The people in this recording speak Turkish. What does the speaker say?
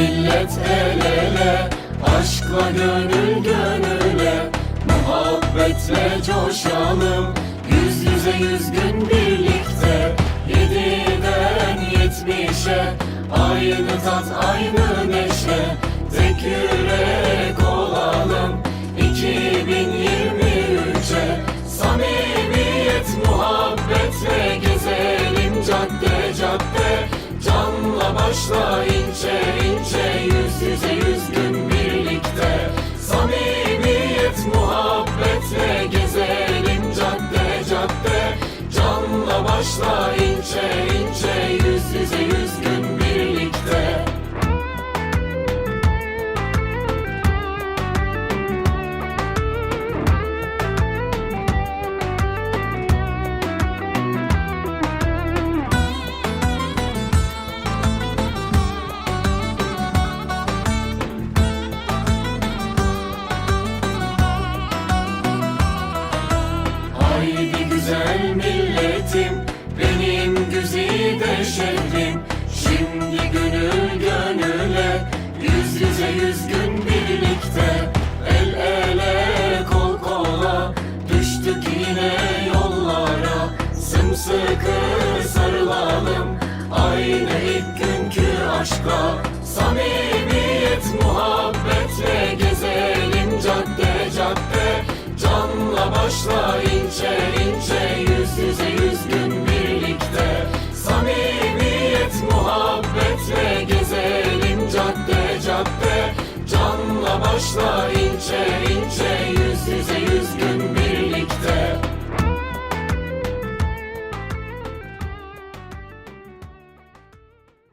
Millet el ele Aşkla gönül gönüle Muhabbetle coşalım Yüz yüze yüz gün birlikte Yediden yetmişe Aynı tat aynı neşe Tek yürek olalım 2023'e Samimiyet muhabbetle gezelim cadde cadde Canla başla ince İnce ince Şimdi gönül gönüle Yüz yüze yüz gün birlikte El ele kol kola Düştük yine yollara Sımsıkı sarılalım. Aynı ilk günkü aşkla Samimiyet muhabbetle gezelim cadde cadde. Canla başla ince ince cadde cadde Canla başla ince ince yüz yüze